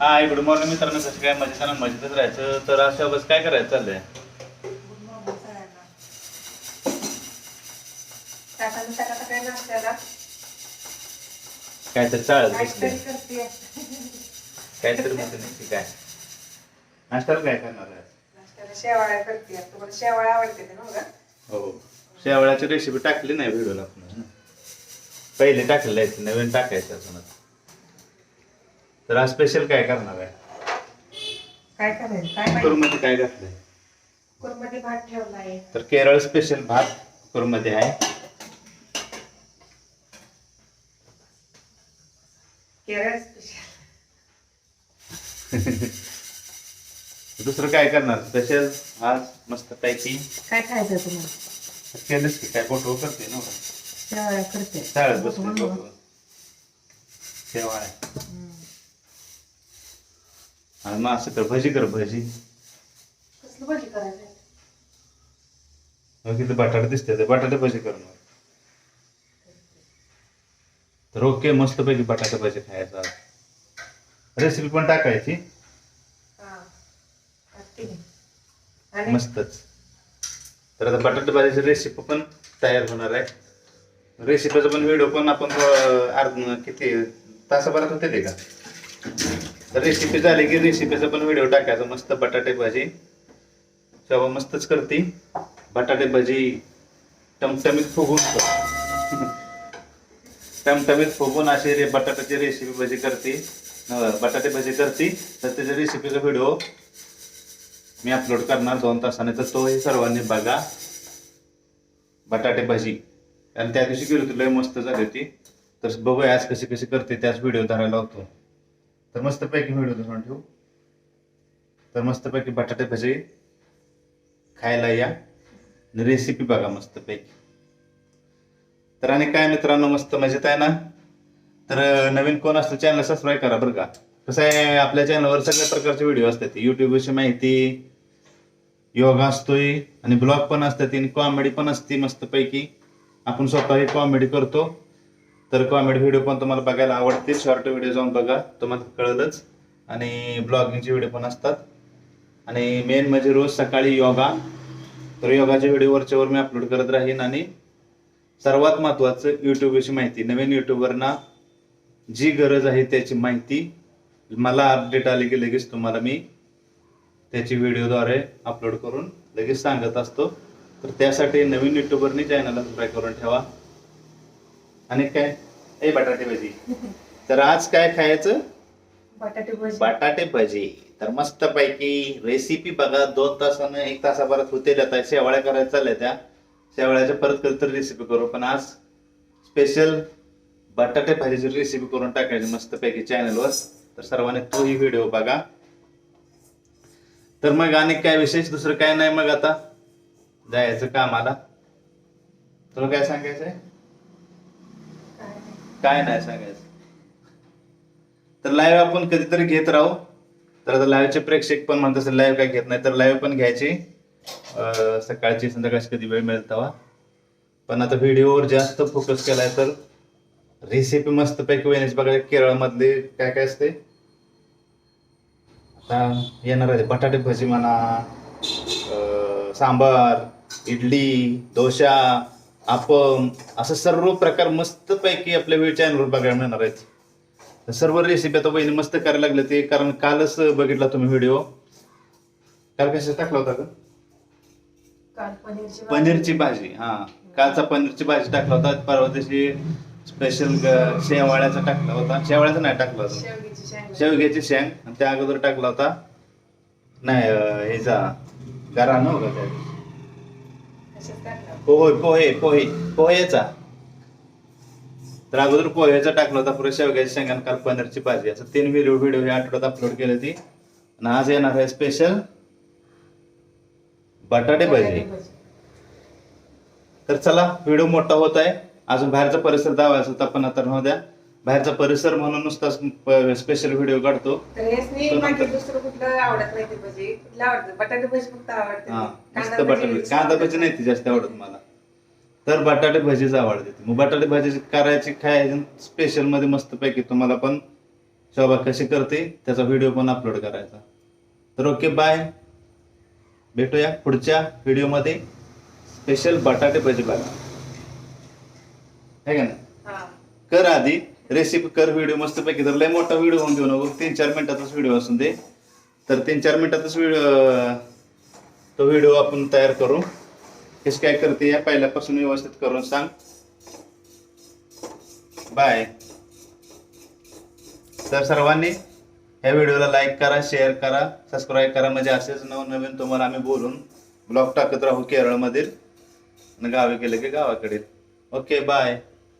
Hi good morning मित्रांनो. कसं काय? मजेत ना? मजेतच राहायचं. तर अशा बस काय करायचं चाललंय? टाकायला टाकायला काय नाश्त्याला काय तर चाळत बसले. करते काहीतरी म्हणते नक्की काय? नाश्त्याला काय करणार आहे शेवाळ्या करते तुम्हाला शेवाळ्या आवडते ना हो. शेवाळ्याची रेसिपी टाकली नाही व्हिडिओला आपण पहिले टाकलेलं आहे नवीन टाकायचं असं तर आज स्पेशल काय करणार आहे? काय करायचं? काय माहिती? कुकरमध्ये काय घातलंय? कुकरमध्ये भात ठेवलाय. तर केरळ स्पेशल भात कुकरमध्ये आहे. केरळ स्पेशल दुसरं काय करणार? स्पेशल आज मस्त पैकी. काय खायचं तुम्हाला? केलंच की काय फोटो करते ना? करते. शाळेत लोक शेवाळ्या. आणि मग असं कर भजी कर भजी. कसलं भाजी करायचं? मग तिथे बटाटे दिसते ते बटाटे भजी करणार तर ओके मस्त पैकी बटाटे भजी खायचा. रेसिपी पण टाकायची. हा मस्तच. तर आता बटाटे भाजीची रेसिपी पण तयार होणार आहे. रेसिपीचा पण व्हिडिओ पण आपण अर्ध किती तासाभरात होते ते का? रेसिपी झाली की रेसिपीचा पण व्हिडिओ टाकायचा मस्त बटाटे भाजी. तेव्हा मस्तच करते बटाटे भाजी टमटमीत फुगून टमटमीत फुगून अशी रे बटाट्याची रेसिपी भाजी करते. बटाटे भाजी करते तर त्याच्या रेसिपीचा व्हिडिओ मी अपलोड करणार दोन तासाने. तर तोही सर्वांनी बघा. बटाटे भाजी. आणि त्या दिवशी गेलो होती लय मस्त झाली होती. तर बघूया आज कशी कशी करते त्याच व्हिडिओ धरायला होतो तर मस्तपैकी व्हिडिओ धरून ठेवू. तर मस्तपैकी बटाटे भजी खायला या. रेसिपी बघा मस्तपैकी. तर आणि काय मित्रांनो मस्त मजेत आहे ना? तर नवीन कोण असतं चॅनल सबस्क्राईब करा बरं का. कसं आहे आपल्या चॅनलवर सगळ्या प्रकारचे व्हिडिओ असतात. युट्यूबची माहिती योगा असतोय आणि ब्लॉग पण असतात आणि कॉमेडी पण असते मस्तपैकी. आपण स्वतःही कॉमेडी करतो. तर कॉमेडी व्हिडिओ पण तुम्हाला बघायला आवडते शॉर्ट व्हिडिओ जाऊन बघा. तुम्हाला कळलंच. आणि ब्लॉगिंगचे व्हिडिओ पण असतात. आणि मेन म्हणजे रोज सकाळी योगा. तर योगाचे व्हिडिओवरच्या वर मी अपलोड करत राहीन. आणि सर्वात महत्त्वाचं यूट्यूबविषयी माहिती. नवीन युट्यूबरना जी गरज आहे त्याची माहिती मला अपडेट आली की लगेच तुम्हाला मी त्याची व्हिडिओद्वारे अपलोड करून लगेच सांगत असतो. तर त्यासाठी नवीन युट्यूबरनी चॅनलला सबस्क्राईब करून ठेवा. आणि काय? ए बटाटे भजी. तर आज काय खायचं? बटाटे भजी. बटाटे भजी. तर मस्त पैकी रेसिपी बघा. दोन तासानं एक तासाभरात होतील आता शेवाळ्या करायला चालल्या त्या. शेवाळ्याच्या परत कधी तर रेसिपी करू. पण आज स्पेशल बटाटे भाजीची रेसिपी करून टाकायची मस्त पैकी चॅनलवर तर सर्वांनी तोही व्हिडिओ बघा. तर मग आणि काय विशेष दुसरं काय नाही मग आता? जायचं कामाला. तुला काय सांगायचंय. काय नाही सांगायचं. तर लाईव्ह आपण कधीतरी घेत राहू. तर आता लाईव्हचे प्रेक्षक पण म्हणत असेल लाईव्ह काय घेत नाही. तर लाईव्ह पण घ्यायची. सकाळची संध्याकाळची कधी वेळ मिळेल तेव्हा. पण आता व्हिडिओवर जास्त फोकस केलाय तर रेसिपी मस्त पैकी वेनेस बघा केरळमधले काय काय असते. आता येणार आहे बटाटे भजी म्हणा सांबार इडली डोसा अपम असं सर्व प्रकार मस्त पैकी आपल्या व्हिडिओ चॅनलवर बघायला मिळणार आहेत. सर्व रेसिपी आता बहिणी मस्त करायला लागले ते कारण कालच बघितला तुम्ही व्हिडिओ काल कशा टाकला होता का पनीरची भाजी. हा. कालचा पनीरची भाजी टाकला होता परवा दिवशी स्पेशल शेवाळ्याचा टाकला होता. शेवाळ्याचा नाही टाकला होता शेवग्याची शेंग. आणि त्या अगोदर टाकला होता. नाही ह्याचा गरा नव्हता त्या पोहे पोहे पोहे पोहेचा तर अगोदर पोहेचा टाकला होता पुढे शेवग्याची शेंग आणि काल पनीरची भाजी. असं तीन व्हिडिओ व्हिडिओ ह्या आठवड्यात अपलोड केली ती आणि आज येणार आहे स्पेशल बटाटे भाजी. तर चला व्हिडिओ मोठा होत आहे. अजून बाहेरचा परिसर दावायचा होता पण आता राहू द्या. बाहेरचा परिसर म्हणून नुसता स्पेशल व्हिडिओ काढतो. तर हेच नाही तो बाकी नंतर- दुसरं कुठलं आवडत नाही ते भजी. कुठलं आवडतं? बटाटे भजी फक्त आवडते. हा मस्त कांदा बटाटे भजी. कांदा भजी नाही ती जास्त आवडत मला. तर बटाटे भजीच आवडते मग बटाटे भाजी करायची खायची स्पेशलमध्ये मस्त पैकी तुम्हाला पण शोभा कशी करते त्याचा व्हिडिओ पण अपलोड करायचा. तर ओके बाय भेटूया पुढच्या व्हिडिओमध्ये स्पेशल बटाटे भजी बघा. है का हा. कर आधी. रेसिपी कर व्हिडिओ मस्तपैकी. तर लय मोठा व्हिडिओ होऊन देऊ नको तीन चार मिनिटाचाच व्हिडिओ असून दे. तर तीन चार मिनिटातच व्हिडिओ तो व्हिडिओ आपण तयार करू. कशी काय करते या पहिल्यापासून व्यवस्थित करून सांग. बाय तर सर्वांनी ह्या व्हिडिओला लाईक करा शेअर करा सबस्क्राईब करा. म्हणजे असेच नवनवीन तुम्हाला आम्ही बोलून ब्लॉग टाकत राहू केरळमधील. आणि गावी गेले की गावाकडे. Okay bye